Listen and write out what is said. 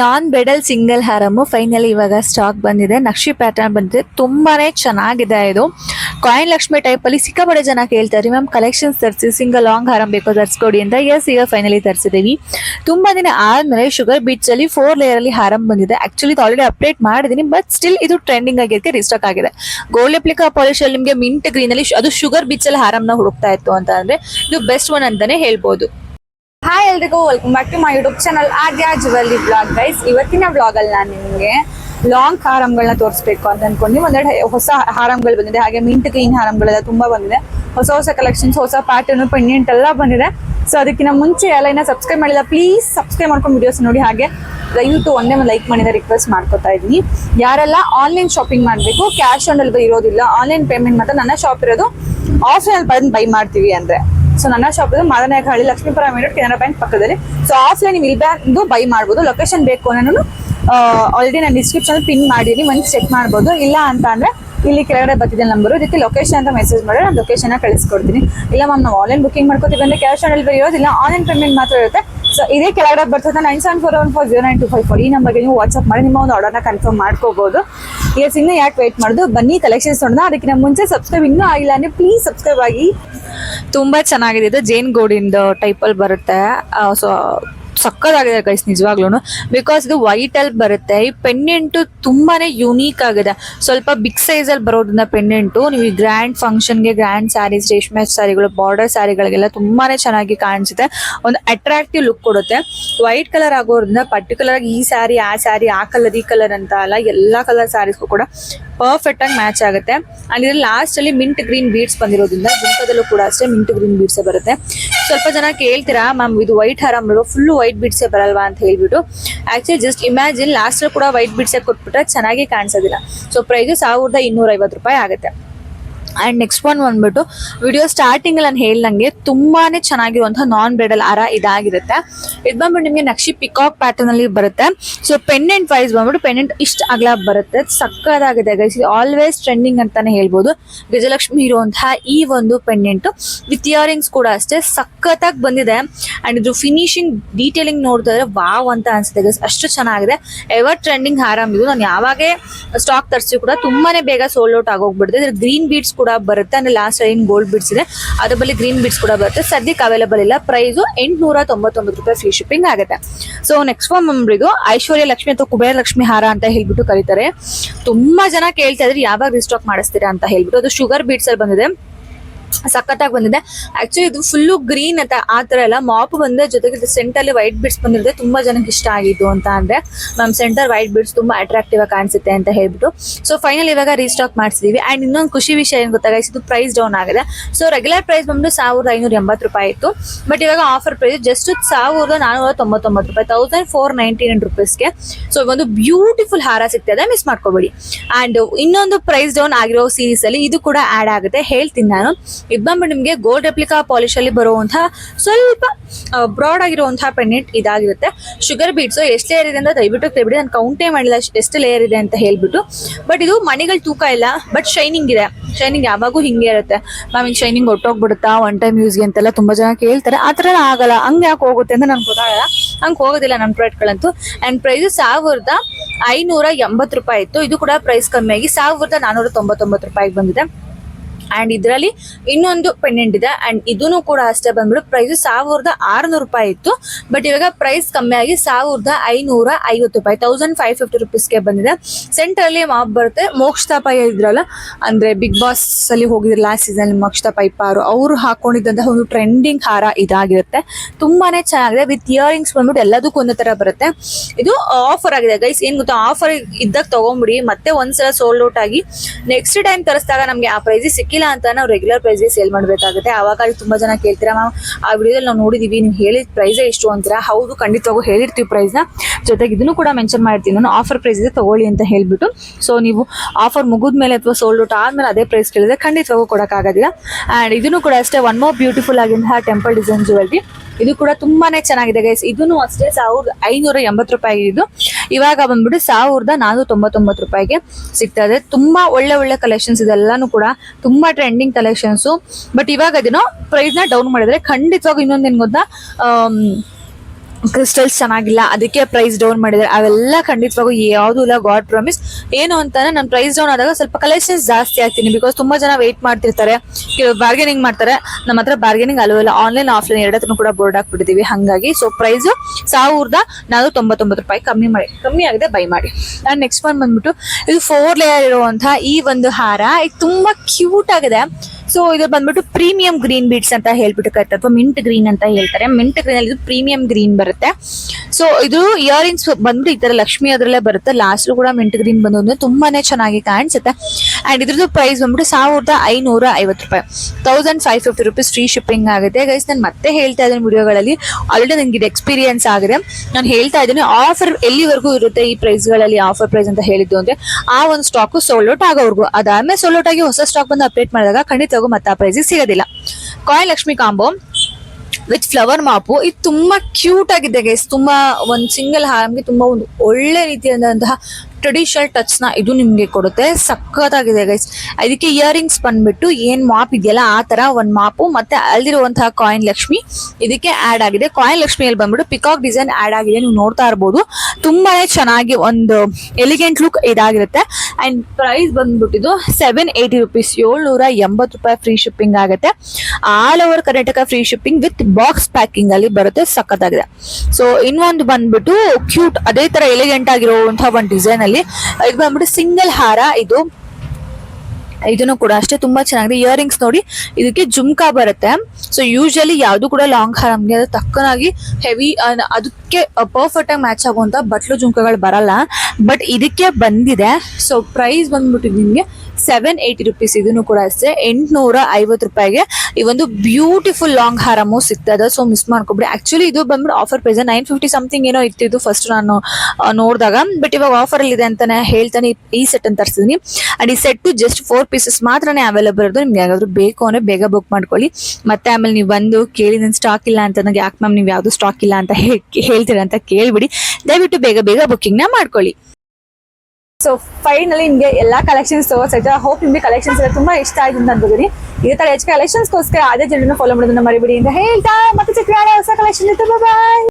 ನಾನ್ ಬೆಡಲ್ ಸಿಂಗಲ್ ಹಾರಮು ಫೈನಲಿ ಇವಾಗ ಸ್ಟಾಕ್ ಬಂದಿದೆ. ನಕ್ಷಿ ಪ್ಯಾಟರ್ನ್ ಬಂದಿದೆ. ತುಂಬಾನೇ ಚೆನ್ನಾಗಿದೆ ಇದು. ಕಾಯಿನ್ ಲಕ್ಷ್ಮಿ ಟೈಪ್ ಅಲ್ಲಿ ಸಿಕ್ಕಾಪಟ್ಟೆ ಜನ ಕೇಳ್ತಾರೆ. ಮ್ಯಾಮ್ ಕಲೆಕ್ಷನ್ಸ್ ತರಿಸಿ ಸಿಂಗಲ್ ಲಾಂಗ್ ಹಾರಂ ಬೇಕೋ ತರಿಸ್ಕೊಡಿ ಅಂತ. ಎಸ್ ಈಗ ಫೈನಲಿ ತರಿಸಿದೀವಿ ತುಂಬಾ ದಿನ ಆದ್ಮೇಲೆ ಶುಗರ್ ಬೀಚ್ ಅಲ್ಲಿ ಫೋರ್ ಲೇಯರ್ ಅಲ್ಲಿ ಹಾರಂ ಬಂದಿದೆ. ಆಕ್ಚುಲಿ ಆಲ್ರೆಡಿ ಅಪ್ಡೇಟ್ ಮಾಡಿದೀನಿ ಬಟ್ ಸ್ಟಿಲ್ ಇದು ಟ್ರೆಂಡಿಂಗ್ ಆಗಿದ್ದಕ್ಕೆ ರಿಸ್ಟಾಕ್ ಆಗಿದೆ. ಗೋಲ್ಡ್ ಅಪ್ಲಿಕಾ ಪಾಲಿಶ್ ಅಲ್ಲಿ ನಿಮಗೆ ಮಿಂಟ್ ಗ್ರೀನ್ ಅಲ್ಲಿ ಅದು ಶುಗರ್ ಬೀಚ್ ಅಲ್ಲಿ ಹಾರಂನ ಹುಡುಕ್ತಾ ಇತ್ತು ಅಂತ ಅಂದ್ರೆ ಇದು ಬೆಸ್ಟ್ ಒನ್ ಅಂತಾನೆ ಹೇಳ್ಬೋದು. ಹಾಯ್ ಎಲ್ರಿಗೂ welcome back to my YouTube channel Aadya jewellery blog guys ಇವತ್ತಿನ ಬ್ಲಾಗ್ ಅಲ್ಲಿ ನಾನು ನಿಮಗೆ ಲಾಂಗ್ ಹಾರಂಗಳನ್ನ ತೋರಿಸ್ಬೇಕು ಅಂತ ಅನ್ಕೊಂಡು. ಒಂದೆರಡು ಹೊಸ ಹಾರಂಗಳು ಬಂದಿದೆ. ಹಾಗೆ ಮಿಂಟ್ ಗ್ರೀನ್ ಹಾರಂಗಳೆಲ್ಲ ತುಂಬಾ ಬಂದಿದೆ. ಹೊಸ ಹೊಸ ಕಲೆಕ್ಷನ್ಸ್ ಹೊಸ ಪ್ಯಾಟರ್ನ್ ಪೆಂಡೆಂಟ್ ಎಲ್ಲ ಬಂದಿದೆ. ಸೊ ಅದಕ್ಕಿಂತ ಮುಂಚೆ ಎಲ್ಲ ಇನ್ನೂ ಸಬ್ಸ್ಕ್ರೈಬ್ ಮಾಡಿಲ್ಲ ಪ್ಲೀಸ್ ಸಬ್ಸ್ಕ್ರೈಬ್ ಮಾಡ್ಕೊಂಡು ವಿಡಿಯೋಸ್ ನೋಡಿ. ಹಾಗೆ ದಯವಿಟ್ಟು ಒಂದೇ ಒಂದು ಲೈಕ್ ಮಾಡಿದ ರಿಕ್ವೆಸ್ಟ್ ಮಾಡ್ಕೊತಾ ಇದ್ದೀನಿ. ಯಾರೆಲ್ಲ ಆನ್ಲೈನ್ ಶಾಪಿಂಗ್ ಮಾಡಬೇಕು ಕ್ಯಾಶ್ ಆನ್ ಡೆಲಿವರಿ ಇರೋದಿಲ್ಲ ಆನ್ಲೈನ್ ಪೇಮೆಂಟ್ ಮಾತ್ರ ನನ್ನ ಶಾಪ್ ಇರೋದು ಆಫ್ಲೈನ್ ಬಂದು ಬೈ ಮಾಡ್ತೀವಿ ಅಂದ್ರೆ. ಸೊ ನನ್ನ ಶಾಪ್ ಇದು ಮಾದನಾಯಕಹಳ್ಳಿ ಲಕ್ಷ್ಮೀಪುರ ಮೇಡ್ ಕೆನರಾ ಬ್ಯಾಂಕ್ ಪಕ್ಕದಲ್ಲಿ. ಸೊ ಆಫ್ಲೈನ್ ನೀವು ಇಲ್ಲಿ ಬಂದು ಬೈ ಮಾಡ್ಬೋದು. ಲೊಕೇಶನ್ ಬೇಕು ಅನ್ನೋನು ಆಲ್ರೆಡಿ ನಾನು ಡಿಸ್ಕ್ರಿಪ್ಷನ್ ಪಿನ್ ಮಾಡಿದ್ದೀನಿ. ಒಂದು ಚೆಕ್ ಮಾಡ್ಬೋದು. ಇಲ್ಲ ಅಂತ ಅಂದ್ರೆ ಇಲ್ಲಿ ಕೆಳಗಡೆ ಬರ್ತಿದೆ ನಂಬರು ಇದಕ್ಕೆ ಲೊಕೇಶನ್ ಅಂತ ಮೆಸೇಜ್ ಮಾಡಿ ನಾನು ಲೊಕೇಶನ್ ಕಳಿಸ್ಕೊಡ್ತೀನಿ. ಇಲ್ಲ ಮ್ಯಾಮ್ ನಾವು ಆನ್ಲೈನ್ ಬುಕಿಂಗ್ ಮಾಡ್ಕೋತೀವಿ ಅಂದ್ರೆ ಕ್ಯಾಶ್ ಆನ್ ಡೆಲಿವರಿ ಇರೋದಿಲ್ಲ. ಆನ್ಲೈನ್ ಪೇಮೆಂಟ್ ಮಾತ್ರ ಇರುತ್ತೆ. ಸೊ ಇದೇ ಕೆಳಗಡೆ ಬರ್ತದೆ nine seven four one four zero nine two five four ಈ ನಂಬರ್ಗೆ ನೀವು ವಾಟ್ಸ್ಆಪ್ ಮಾಡಿ, ನಿಮ್ಮ ಒಂದು ಆರ್ಡರ್ನ ಕನ್ಫರ್ಮ್ ಮಾಡ್ಕೋಬಹುದು ಎಸ್ ಇನ್ನೂ ಯಾಕೆ ವೇಟ್ ಮಾಡೋದು? ಬನ್ನಿ ಕಲೆಕ್ಷನ್ಸ್ ನೋಡೋಣ ಅದಕ್ಕಿಂತ ಮುಂಚೆ ಸಬ್ಸ್ಕ್ರೈಬ್ ಇನ್ನೂ ಆಗಿಲ್ಲ ಅಂದ್ರೆ ಪ್ಲೀಸ್ ಸಬ್ಸ್ಕ್ರೈಬ್ ಆಗಿ. ತುಂಬಾ ಚೆನ್ನಾಗಿದೆ. ಇದು ಜೇನ್ ಗೋಡಿಂದ ಟೈಪ್ ಅಲ್ಲಿ ಬರುತ್ತೆ ಸೊ ಸಕ್ಕದಾಗಿದೆ ಗೈಸ್ ನಿಜವಾಗ್ಲೂ ಬಿಕಾಸ್ ಇದು ವೈಟ್ ಅಲ್ಲಿ ಬರುತ್ತೆ. ಈ ಪೆಂಡೆಂಟು ತುಂಬಾನೇ ಯುನೀಕ್ ಆಗಿದೆ. ಸ್ವಲ್ಪ ಬಿಗ್ ಸೈಜ್ ಅಲ್ಲಿ ಬರೋದ್ರಿಂದ ಪೆಂಡೆಂಟು ನೀವು ಈ ಗ್ರ್ಯಾಂಡ್ ಫಂಕ್ಷನ್ಗೆ ಗ್ರ್ಯಾಂಡ್ ಸ್ಯಾರೀಸ್ ರೇಷ್ಮೆ ಸ್ಯಾರಿಗಳು ಬಾರ್ಡರ್ ಸ್ಯಾರಿಗಳಿಗೆಲ್ಲ ತುಂಬಾನೇ ಚೆನ್ನಾಗಿ ಕಾಣಿಸುತ್ತೆ. ಒಂದು ಅಟ್ರಾಕ್ಟಿವ್ ಲುಕ್ ಕೊಡುತ್ತೆ. ವೈಟ್ ಕಲರ್ ಆಗೋದ್ರಿಂದ ಪರ್ಟಿಕ್ಯುಲರ್ ಆಗಿ ಈ ಸ್ಯಾರಿ ಆ ಸ್ಯಾರಿ ಆ ಕಲರ್ ಈ ಕಲರ್ ಅಂತ ಅಲ್ಲ, ಎಲ್ಲಾ ಕಲರ್ ಸ್ಯಾರೀಸ್ಗೂ ಕೂಡ ಪರ್ಫೆಕ್ಟ್ ಆಗಿ ಮ್ಯಾಚ್ ಆಗುತ್ತೆ. ಅಂಡ್ ಇದ್ರಲ್ಲಿ ಲಾಸ್ಟ್ ಅಲ್ಲಿ ಮಿಂಟ್ ಗ್ರೀನ್ ಬೀಡ್ಸ್ ಬಂದಿರೋದ್ರಿಂದ ಜುಂಕದಲ್ಲೂ ಕೂಡ ಅಷ್ಟೇ ಮಿಂಟ್ ಗ್ರೀನ್ ಬೀಡ್ಸ್ ಬರುತ್ತೆ. ಸ್ವಲ್ಪ ಜನ ಕೇಳ್ತೀರಾ, ಮ್ಯಾಮ್, ಇದು ವೈಟ್ ಹರಾಮ್ ಫುಲ್ ಬೀಡ್ಸೇ ಬರಲ್ವಾ ಅಂತ ಹೇಳ್ಬಿಟ್ಟು. ಆಕ್ಚುಲಿ ಜಸ್ಟ್ ಇಮ್ಯಾಜಿನ್ ಲಾಸ್ಟ್ ಕೂಡ ವೈಟ್ ಬೀಡ್ಸೇ ಕೊಟ್ಬಿಟ್ರೆ ಚೆನ್ನಾಗಿ ಕಾಣಿಸೋದಿಲ್ಲ. ಸೊ ಪ್ರೈಸ್ ಸಾವಿರದ ಇನ್ನೂರ ಐವತ್ತು ರೂಪಾಯಿ ಆಗುತ್ತೆ. ಅಂಡ್ ನೆಕ್ಸ್ಟ್ ಒನ್ ಬಂದ್ಬಿಟ್ಟು ವಿಡಿಯೋ ಸ್ಟಾರ್ಟಿಂಗಲ್ಲಿ ನಾನು ಹೇಳ್ದಂಗೆ ತುಂಬಾ ಚೆನ್ನಾಗಿರುವಂಥ ನಾನ್ ಬ್ರೆಡಲ್ ಆರ ಇದಾಗಿರುತ್ತೆ. ಇದು ಬಂದ್ಬಿಟ್ಟು ನಿಮಗೆ ನಕ್ಷಿ ಪಿಕಾಕ್ ಪ್ಯಾಟರ್ನಲ್ಲಿ ಬರುತ್ತೆ. ಸೊ ಪೆಂಡೆಂಟ್ ವೈಸ್ ಬಂದ್ಬಿಟ್ಟು ಪೆಂಡೆಂಟ್ ಇಷ್ಟು ಅಗಲ ಬರುತ್ತೆ. ಸಕ್ಕದಾಗಿದೆ ಗೈಸ್ ಆಲ್ವೇಸ್ ಟ್ರೆಂಡಿಂಗ್ ಅಂತಾನೆ ಹೇಳ್ಬೋದು. ಗಜಲಕ್ಷ್ಮಿ ಇರುವಂತಹ ಈ ಒಂದು ಪೆಂಡೆಂಟ್ ವಿತ್ ಇಯರಿಂಗ್ಸ್ ಕೂಡ ಅಷ್ಟೇ ಸಖತ್ತಾಗಿ ಬಂದಿದೆ. ಆ್ಯಂಡ್ ಇದು ಫಿನಿಶಿಂಗ್ ಡೀಟೇಲಿಂಗ್ ನೋಡಿದ್ರೆ ವಾವ್ ಅಂತ ಅನಿಸುತ್ತೆ ಗೈಸ್ ಅಷ್ಟು ಚೆನ್ನಾಗಿದೆ. ಎವರ್ ಟ್ರೆಂಡಿಂಗ್ ಹಾರಾಮ್ ಇದು. ನಾನು ಯಾವಾಗೇ ಸ್ಟಾಕ್ ತರಿಸಿ ಕೂಡ ತುಂಬಾನೇ ಬೇಗ ಸೋಲ್ಡ್ ಔಟ್ ಆಗೋಗ್ಬಿಡುತ್ತೆ. ಇದ್ರ ಗ್ರೀನ್ ಬೀಡ್ಸ್ ಕೂಡ ಬರುತ್ತೆ. ಅಂದ್ರೆ ಲಾಸ್ಟ್ ಟೈಮ್ ಗೋಲ್ಡ್ ಬಿಡ್ಸ್ ಇದೆ. ಅದ್ರ ಬಳಿ ಗ್ರೀನ್ ಬಿಡ್ಸ್ ಕೂಡ ಬರುತ್ತೆ. ಸದ್ಯಕ್ಕೆ ಅವೈಲೇಬಲ್ ಇಲ್ಲ. ಪ್ರೈಸ್ ಎಂಟ್ನೂರ ತೊಂಬತ್ತೊಂಬತ್ತು ರೂಪಾಯಿ ಫ್ರೀ ಶಿಪ್ಪಿಂಗ್ ಆಗುತ್ತೆ. ಸೊ ನೆಕ್ಸ್ಟ್ ಫಾರ್ಮ್ ಇದು ಐಶ್ವರ್ಯ ಲಕ್ಷ್ಮಿ ಅಥವಾ ಕುಬೇರ ಲಕ್ಷ್ಮಿ ಹಾರ ಅಂತ ಹೇಳ್ಬಿಟ್ಟು ಕರೀತಾರೆ. ತುಂಬಾ ಜನ ಕೇಳ್ತಾ ಇದ್ರೆ, ಯಾವಾಗ ರಿಸ್ಟಾಕ್ ಮಾಡಿಸ್ತೀರಾ ಅಂತ ಹೇಳ್ಬಿಟ್ಟು. ಅದು ಶುಗರ್ ಬೀಟ್ಸ್ ಅಲ್ಲಿ ಬಂದಿದೆ. ಸಖತ್ತಾಗಿ ಬಂದಿದೆ. ಆಕ್ಚುಲಿ ಇದು ಫುಲ್ಲು ಗ್ರೀನ್ ಅಂತ ಆ ಥರ ಎಲ್ಲ ಮಾಪ್ ಬಂದ್ರೆ ಜೊತೆಗೆ ಸೆಂಟರ್ ಅಲ್ಲಿ ವೈಟ್ ಬಿಡ್ಸ್ ಬಂದಿರುತ್ತೆ. ತುಂಬಾ ಜನಕ್ಕೆ ಇಷ್ಟ ಆಗಿದ್ದು ಅಂತ ಅಂದ್ರೆ ಮ್ಯಾಮ್ ಸೆಂಟರ್ ವೈಟ್ ಬಿಡ್ಸ್ ತುಂಬಾ ಅಟ್ರಾಕ್ಟಿವ್ ಆಗಿ ಕಾಣಿಸುತ್ತೆ ಅಂತ ಹೇಳ್ಬಿಟ್ಟು. ಸೊ ಫೈನಲ್ ಇವಾಗ ರೀಸ್ಟಾಕ್ ಮಾಡಿಸಿದೀವಿ. ಅಂಡ್ ಇನ್ನೊಂದು ಖುಷಿ ವಿಷಯ ಏನು ಗೊತ್ತಾ guys, ಇದು ಪ್ರೈಸ್ ಡೌನ್ ಆಗಿದೆ. ಸೊ ರೆಗ್ಯುಲರ್ ಪ್ರೈಸ್ ಬಂದು ಸಾವಿರದ ಐನೂರ ಎಂಬತ್ತು ರೂಪಾಯಿ ಇತ್ತು. ಬಟ್ ಇವಾಗ ಆಫರ್ ಪ್ರೈಸ್ ಜಸ್ಟ್ ಸಾವಿರದ ನಾನೂರ ತೊಂಬತ್ತೊಂಬತ್ತು ರೂಪಾಯಿ ತೌಸಂಡ್ ಫೋರ್ ನೈಂಟಿ ನೈನ್ ರುಪೀಸ್ಗೆ ಸೊ ಒಂದು ಬ್ಯೂಟಿಫುಲ್ ಹಾರ ಸಿಗ್ತದೆ ಮಿಸ್ ಮಾಡ್ಕೋಬೇಡಿ. ಅಂಡ್ ಇನ್ನೊಂದು ಪ್ರೈಸ್ ಡೌನ್ ಆಗಿರೋ ಸೀರೀಸ್ ಅಲ್ಲಿ ಇದು ಕೂಡ ಆಡ್ ಆಗುತ್ತೆ. ಹೇಳ್ತೀನಿ ನಾನು. ಇದು ಬಂದ್ಬಿಟ್ಟು ನಿಮಗೆ ಗೋಲ್ಡ್ ರೆಪ್ಲಿಕಾ ಪಾಲಿಶ್ ಅಲ್ಲಿ ಬರುವಂತಹ ಸ್ವಲ್ಪ ಬ್ರಾಡ್ ಆಗಿರುವಂತಹ ಪೆಂಡೆಂಟ್ ಇದಾಗಿರುತ್ತೆ. ಶುಗರ್ ಬೀಟ್ಸ್ ಎಷ್ಟು ಲೇಯರ್ ಇದೆ ಅಂತ ದಯವಿಟ್ಟು ತೆಬಿಡಿ ನಾನು ಕೌಂಟೇ ಮಾಡಿಲ್ಲ ಎಷ್ಟು ಲೇಯರ್ ಇದೆ ಅಂತ ಹೇಳ್ಬಿಟ್ಟು. ಬಟ್ ಇದು ಮಣಿಗಳು ತೂಕ ಇಲ್ಲ ಬಟ್ ಶೈನಿಂಗ್ ಇದೆ. ಶೈನಿಂಗ್ ಯಾವಾಗೂ ಹಿಂಗೆ ಇರುತ್ತೆ. ಮ್ಯಾಮ್ ಈಗ ಶೈನಿಂಗ್ ಒಟ್ಟೋಗ್ಬಿಡುತ್ತಾ? ಒನ್ ಟೈಮ್ ಯೂಸ್ಗೆ ಅಂತೆಲ್ಲ ತುಂಬಾ ಜನ ಕೇಳ್ತಾರೆ. ಆ ಥರ ಆಗಲ್ಲ. ಹಂಗೆ ಯಾಕೆ ಹೋಗುತ್ತೆ ಅಂತ ನನ್ಗೆ ಗೊತ್ತಾಗಲ್ಲ. ಹಂಗೆ ಹೋಗೋದಿಲ್ಲ ನನ್ನ ಪ್ರಾಡಕ್ಟ್ಗಳಂತೂ ಆ್ಯಂಡ್ ಪ್ರೈಸ್ ಸಾವಿರದ ಐನೂರ ಎಂಬತ್ತು ರೂಪಾಯಿ ಇತ್ತು. ಇದು ಕೂಡ ಪ್ರೈಸ್ ಕಮ್ಮಿಯಾಗಿ ಸಾವಿರದ ನಾನೂರ ತೊಂಬತ್ತೊಂಬತ್ತು ರೂಪಾಯಿಗೆ ಬಂದಿದೆ. ಅಂಡ್ ಇದರಲ್ಲಿ ಇನ್ನೊಂದು ಪೆಂಡೆಂಟ್ ಇದೆ. ಆ್ಯಂಡ್ ಇದೂ ಕೂಡ ಅಷ್ಟೇ ಬಂದ್ಬಿಟ್ಟು ಪ್ರೈಸ್ ಸಾವಿರದ ಆರುನೂರು ರೂಪಾಯಿ ಇತ್ತು. ಬಟ್ ಇವಾಗ ಪ್ರೈಸ್ ಕಮ್ಮಿ ಆಗಿ ಸಾವಿರದ ಐನೂರ ಐವತ್ತು ರೂಪಾಯಿ ತೌಸಂಡ್ ಫೈವ್ ಫಿಫ್ಟಿ ರುಪೀಸ್ಗೆ ಬಂದಿದೆ. ಸೆಂಟರ್ ಅಲ್ಲಿ ಮಾಪ್ ಬರುತ್ತೆ. ಮೋಕ್ಷತಾ ಪೈ ಇದ್ರಲ್ಲ, ಅಂದ್ರೆ ಬಿಗ್ ಬಾಸ್ ಅಲ್ಲಿ ಹೋಗಿದ್ರು ಲಾಸ್ಟ್ ಸೀಸನ್ ಮೋಕ್ಷತಾ ಪೈಪ್ ಪಾರು, ಅವರು ಹಾಕೊಂಡಿದ್ದಂತಹ ಒಂದು ಟ್ರೆಂಡಿಂಗ್ ಹಾರ ಇದಾಗಿರುತ್ತೆ. ತುಂಬಾನೇ ಚೆನ್ನಾಗಿದೆ. ವಿತ್ ಇಯರಿಂಗ್ಸ್ ಬಂದ್ಬಿಟ್ಟು ಎಲ್ಲದಕ್ಕೂ ಒಂದೇ ತರ ಬರುತ್ತೆ. ಇದು ಆಫರ್ ಆಗಿದೆ. ಗೈಸ್ ಏನ್ ಗೊತ್ತಾ? ಆಫರ್ ಇದ್ದಾಗ ತಗೊಂಬಿಡಿ. ಮತ್ತೆ ಒಂದ್ಸಲ ಸೋಲ್ಡ್ ಔಟ್ ಆಗಿ ನೆಕ್ಸ್ಟ್ ಟೈಮ್ ತರಿಸಿದಾಗ ನಮಗೆ ಆ ಪ್ರೈಸ್ ಸಿಕ್ಕಿಲ್ಲ ಅಂತ ನಾವು ರೆಗ್ಯುಲರ್ ಪ್ರೈಸ್ಗೆ ಸೇಲ್ ಮಾಡಬೇಕಾಗುತ್ತೆ. ಅವಾಗ ಅಲ್ಲಿ ತುಂಬಾ ಜನ ಕೇಳ್ತೀರಾ, ಮ್ಯಾಮ್, ಆ ವಿಡಿಯೋದಲ್ಲಿ ನಾವು ನೋಡಿದೀವಿ, ನೀವು ಹೇಳಿದ ಪ್ರೈಸೇ ಇಷ್ಟು ಅಂತೀರಾ? ಹೌದು, ಖಂಡಿತವಾಗೂ ಹೇಳಿರ್ತೀವಿ ಪ್ರೈಸ್ನ ಜೊತೆಗೆ ಇದನ್ನು ಕೂಡ ಮೆನ್ಷನ್ ಮಾಡ್ತೀನಿ. ನಾನು ಆಫರ್ ಪ್ರೈಸ್ ಇದೆ, ತಗೊಳ್ಳಿ ಅಂತ ಹೇಳ್ಬಿಟ್ಟು. ಸೊ ನೀವು ಆಫರ್ ಮುಗಿದ್ಮೇಲೆ ಅಥವಾ ಸೋಲ್ಡ್ ಔಟ್ ಆದ್ಮೇಲೆ ಅದೇ ಪ್ರೈಸ್ ಕೇಳಿದ್ರೆ ಖಂಡಿತವಾಗೂ ಕೊಡೋಕ್ಕಾಗೋದಿಲ್ಲ. ಆ್ಯಂಡ್ ಇದನ್ನು ಕೂಡ ಅಷ್ಟೇ ಒನ್ ಮೋರ್ ಬ್ಯೂಟಿಫುಲ್ ಆಗಿಂತಹ ಟೆಂಪಲ್ ಡಿಸೈನ್ ಜುವೆಲ್ರಿ ಇದು ಕೂಡ ತುಂಬಾನೇ ಚೆನ್ನಾಗಿದೆ ಗೈಸ್ ಇದನ್ನು ಅಷ್ಟೇ ಸಾವಿರದ ಐನೂರ ಎಂಬತ್ತು ರೂಪಾಯಿ ಇದು. ಇವಾಗ ಬಂದ್ಬಿಟ್ಟು ಸಾವಿರದ ನಾನೂರ ತೊಂಬತ್ತೊಂಬತ್ತು ರೂಪಾಯಿಗೆ ಸಿಗ್ತದೆ ತುಂಬಾ ಒಳ್ಳೆ ಒಳ್ಳೆ ಕಲೆಕ್ಷನ್ಸ್ ಇದೆಲ್ಲಾನು ಕೂಡ ತುಂಬಾ ಟ್ರೆಂಡಿಂಗ್ ಕಲೆಕ್ಷನ್ಸು ಬಟ್ ಇವಾಗ ಅದನ್ನು ಪ್ರೈಸ್ನ ಡೌನ್ ಮಾಡಿದ್ರೆ ಖಂಡಿತವಾಗ ಇನ್ನೊಂದೇನು ಗೊತ್ತಾ? ಕ್ರಿಸ್ಟಲ್ಸ್ ಚೆನ್ನಾಗಿಲ್ಲ, ಅದಕ್ಕೆ ಪ್ರೈಸ್ ಡೌನ್ ಮಾಡಿದ್ದಾರೆ. ಅವೆಲ್ಲ ಖಂಡಿತವಾಗೂ ಯಾವುದೂ ಇಲ್ಲ ಗಾಡ್ ಪ್ರಾಮಿಸ್ ಏನು ಅಂತಾನೆ, ನಾನು ಪ್ರೈಸ್ ಡೌನ್ ಆದಾಗ ಸ್ವಲ್ಪ ಕಲೆಕ್ಷನ್ಸ್ ಜಾಸ್ತಿ ಆಗ್ತೀನಿ ಬಿಕಾಸ್ ತುಂಬಾ ಜನ ವೆಯ್ಟ್ ಮಾಡ್ತಿರ್ತಾರೆ. ಕೆಲವು ಬಾರ್ಗೇನಿಂಗ್ ಮಾಡ್ತಾರೆ. ನಮ್ಮ ಹತ್ರ ಬಾರ್ಗೇನಿಂಗ್ ಅಲ್ಲೂ ಇಲ್ಲ. ಆನ್ಲೈನ್ ಆಫ್ಲೈನ್ ಎರಡತ್ರ ಕೂಡ ಬೋರ್ಡ್ ಹಾಕ್ಬಿಟ್ಟಿದೀವಿ. ಹಾಗಾಗಿ ಸೊ ಪ್ರೈಸ್ ಸಾವಿರದ ನಾಲ್ಕು ತೊಂಬತ್ತೊಂಬತ್ತು ರೂಪಾಯಿ ಕಮ್ಮಿ ಮಾಡಿ, ಕಮ್ಮಿ ಆಗಿದೆ ಬೈ ಮಾಡಿ. ನಾನು ನೆಕ್ಸ್ಟ್ ಒನ್ ಬಂದ್ಬಿಟ್ಟು, ಇದು ಫೋರ್ ಲೇಯರ್ ಇರುವಂತಹ ಈ ಒಂದು ಹಾರ, ಇದು ತುಂಬಾ ಕ್ಯೂಟ್ ಆಗಿದೆ. ಸೊ ಇದು ಬಂದ್ಬಿಟ್ಟು ಪ್ರೀಮಿಯಂ ಗ್ರೀನ್ ಬೀಟ್ಸ್ ಅಂತ ಹೇಳ್ಬಿಟ್ಟು ಕರಿತಾರೆ ಅಥವಾ ಮಿಂಟ್ ಗ್ರೀನ್ ಅಂತ ಹೇಳ್ತಾರೆ. ಮಿಂಟ್ ಗ್ರೀನ್ ಅಲ್ಲಿ ಪ್ರೀಮಿಯಂ ಗ್ರೀನ್ ಬರುತ್ತೆ. ಸೊ ಇದು ಇಯರಿಂಗ್ಸ್ ಬಂದ್ಬಿಟ್ಟು ಈ ತರ ಲಕ್ಷ್ಮಿ ಅದರಲ್ಲೇ ಬರುತ್ತೆ. ಲಾಸ್ಟ್ ಕೂಡ ಮಿಂಟ್ ಗ್ರೀನ್ ಬಂದು ತುಂಬಾನೇ ಚೆನ್ನಾಗಿ ಕಾಣಿಸುತ್ತೆ. ಅಂಡ್ ಇದ್ರದ್ದು ಪ್ರೈಸ್ ಬಂದ್ಬಿಟ್ಟು ಸಾವಿರದ ಐನೂರ ಐವತ್ತು ರೂಪಾಯಿ. Thousand five fifty rupees free shipping ಆಗುತ್ತೆ. ಗೈಸ್ ನಾನು ಮತ್ತೆ ಹೇಳ್ತಾ ಇದ್ದೀನಿ ವಿಡಿಯೋಗಳಲ್ಲಿ ಆಲ್ರೆಡಿ ನನಗೆ ಇದು ಎಕ್ಸ್ಪೀರಿಯನ್ಸ್ ಆಗಿದೆ. ನಾನು ಹೇಳ್ತಾ ಇದ್ದೀನಿ ಆಫರ್ ಎಲ್ಲಿವರೆಗೂ ಇರುತ್ತೆ ಈ ಪ್ರೈಸ್ಗಳಲ್ಲಿ ಆಫರ್ ಪ್ರೈಸ್ ಅಂತ ಹೇಳಿದ್ದು ಅಂದರೆ, ಆ ಒಂದು ಸ್ಟಾಕು ಸೋಲ್ಡ್ ಔಟ್ ಆಗೋವರೆಗೂ. ಅದಾದ್ಮೇಲೆ ಸೋಲ್ಡ್ ಔಟ್ ಆಗಿ ಹೊಸ ಸ್ಟಾಕ್ ಬಂದು ಅಪ್ಡೇಟ್ ಮಾಡಿದಾಗ ಖಂಡಿತವಾಗೂ ಮತ್ತೆ ಆ ಪ್ರೈಸಿಗೆ ಸಿಗೋದಿಲ್ಲ. ಕಾಯ್ ಲಕ್ಷ್ಮಿ ಕಾಂಬೋ ವಿತ್ ಫ್ಲವರ್ ಮಾಪು ಇದು ತುಂಬ ಕ್ಯೂಟ್ ಆಗಿದೆ ಗೈಸ್ ತುಂಬ ಒಂದು ಸಿಂಗಲ್ ಹಾರ್ಮ್ಗೆ ತುಂಬ ಒಂದು ಒಳ್ಳೆ ರೀತಿಯಾದಂತಹ ಟ್ರೆಡಿಷನಲ್ನ ಇದು ನಿಮ್ಗೆ ಕೊಡುತ್ತೆ. ಸಖತ್ತಾಗಿದೆ ಗೈಸ್ ಅದಕ್ಕೆ ಇಯರಿಂಗ್ಸ್ ಬಂದ್ಬಿಟ್ಟು ಏನ್ ಮಾಪ್ ಇದೆಯಲ್ಲ ಆ ತರ ಒಂದ್ ಮಾಪು ಮತ್ತೆ ಅಲ್ಲಿರುವಂತಹ ಕಾಯಿನ್ ಲಕ್ಷ್ಮಿ ಇದಕ್ಕೆ ಆಡ್ ಆಗಿದೆ. ಕಾಯಿನ್ ಲಕ್ಷ್ಮಿಯಲ್ಲಿ ಬಂದ್ಬಿಟ್ಟು ಪಿಕಾಕ್ ಡಿಸೈನ್ ಆಡ್ ಆಗಿದೆ ನೀವು ನೋಡ್ತಾ ಇರ್ಬೋದು. ತುಂಬಾನೇ ಚೆನ್ನಾಗಿ ಒಂದು ಎಲಿಗೆಂಟ್ ಲುಕ್ ಇದಾಗಿರುತ್ತೆ. ಅಂಡ್ ಪ್ರೈಸ್ ಬಂದ್ಬಿಟ್ಟಿದ್ದು ಸೆವೆನ್ ಏಯ್ಟಿ ರುಪೀಸ್ ಏಳ್ನೂರ ಎಂಬತ್ತು ರೂಪಾಯಿ ಫ್ರೀ ಶಿಪ್ಪಿಂಗ್ ಆಗುತ್ತೆ. All over Karnataka free shipping with box packing ಅಲ್ಲಿ ಬರುತ್ತೆ. ಸಖತ್ತಾಗಿದೆ. ಸೊ ಇನ್ನೊಂದು ಬಂದ್ಬಿಟ್ಟು ಕ್ಯೂಟ್ ಅದೇ ತರ ಎಲಿಗೆಂಟ್ ಆಗಿರುವಂತಹ ಒಂದು ಡಿಸೈನ್ ಅಲ್ಲಿ ಇದು ಬಂದ್ಬಿಟ್ಟು ಸಿಂಗಲ್ ಹಾರ ಇದು ಇದನ್ನು ಕೂಡ ಅಷ್ಟೇ ತುಂಬಾ ಚೆನ್ನಾಗಿದೆ. ಇಯರಿಂಗ್ಸ್ ನೋಡಿ, ಇದಕ್ಕೆ ಜುಮ್ಕಾ ಬರುತ್ತೆ. ಸೊ ಯೂಶಲಿ ಯಾವುದು ಕೂಡ ಲಾಂಗ್ ಹಾರ್ ನಮಗೆ ಅದು ತಕ್ಕನಾಗಿ ಹೆವಿ ಅದಕ್ಕೆ ಪರ್ಫೆಕ್ಟ್ ಆಗಿ ಮ್ಯಾಚ್ ಆಗುವಂತ ಬಟ್ಲು ಜುಮ್ಕಾಗಳು ಬರಲ್ಲ. ಬಟ್ ಇದಕ್ಕೆ ಬಂದಿದೆ. ಸೊ ಪ್ರೈಸ್ ಬಂದ್ಬಿಟ್ಟು ನಿಮಗೆ ಸೆವೆನ್ ಏಯ್ಟಿ ರುಪೀಸ್ ಇದನ್ನು ಕೂಡ ಅಷ್ಟೇ ಎಂಟುನೂರ ಐವತ್ತು ರೂಪಾಯಿಗೆ ಈ ಒಂದು ಬ್ಯೂಟಿಫುಲ್ ಲಾಂಗ್ ಹಾರಮು ಸಿಗ್ತದೆ ಸೊ ಮಿಸ್ ಮಾಡ್ಕೊಬಿಡಿ. ಆಕ್ಚುಲಿ ಇದು ಬಂದ್ಬಿಟ್ಟು offer price nine fifty something ಏನೋ ಇತ್ತಿದ್ದು ಫಸ್ಟ್ ನಾನು ನೋಡಿದಾಗ. ಬಟ್ ಇವಾಗ ಆಫರ್ ಅಲ್ಲಿ ಇದೆ ಅಂತಾನೆ ಹೇಳ್ತಾನೆ, ಈ- ಈ ಸೆಟ್ ಅಂತ ತರಿಸಿದೀನಿ. ಅಂಡ್ ಈ ಸೆಟ್ ಜಸ್ಟ್ ಫೋರ್ ಪೀಸಸ್ ಮಾತ್ರನೇ ಅವೈಲೇಬಲ್ ಇರೋದು. ನಿಮ್ಗೆ ಯಾವ್ದಾದ್ರು ಬೇಕು ಅಂದ್ರೆ ಬೇಗ ಬುಕ್ ಮಾಡ್ಕೊಳ್ಳಿ. ಮತ್ತೆ ಆಮೇಲೆ ನೀವು ಬಂದು ಕೇಳಿ ನನ್ನ ಸ್ಟಾಕ್ ಇಲ್ಲ ಅಂತ ನನಗೆ ಯಾಕೆ ಮ್ಯಾಮ್ ನೀವು ಯಾವುದು ಸ್ಟಾಕ್ ಇಲ್ಲ ಅಂತ ಹೇಳ್ತೀರಾ ಅಂತ ಕೇಳ್ಬಿಡಿ. ದಯವಿಟ್ಟು ಬೇಗ ಬೇಗ ಬುಕ್ಕಿಂಗ್ನ ಮಾಡ್ಕೊಳ್ಳಿ. ಸೊ ಫೈನಲಿ ನಿಮಗೆ ಎಲ್ಲ ಕಲೆಕ್ಷನ್ಸ್ ತೋರಿಸಾಯ್ತು ಹೋಪ್ ನಿಮಗೆ ಕಲೆಕ್ಷನ್ಸ್ ಎಲ್ಲ ತುಂಬಾ ಇಷ್ಟ ಆಯ್ತು ಅಂತ ಅನ್ಕೋತೀನಿ ಈ ತರ ಹೆಚ್ಚು ಕಲೆಕ್ಷನ್ಸ್ಗೋಸ್ಕರ ಅದೇ ಜನರನ್ನ ಫಾಲೋ ಮಾಡೋದನ್ನ ಮರಿಬಿಡಿ ಅಂತ ಹೇಳ್ತಾ ಮತ್ತೆ ಚಿಕ್ಕ ಹೊಸ ಕಲೆಕ್ಷನ್ ಇತ್ತು ಬಾಯ್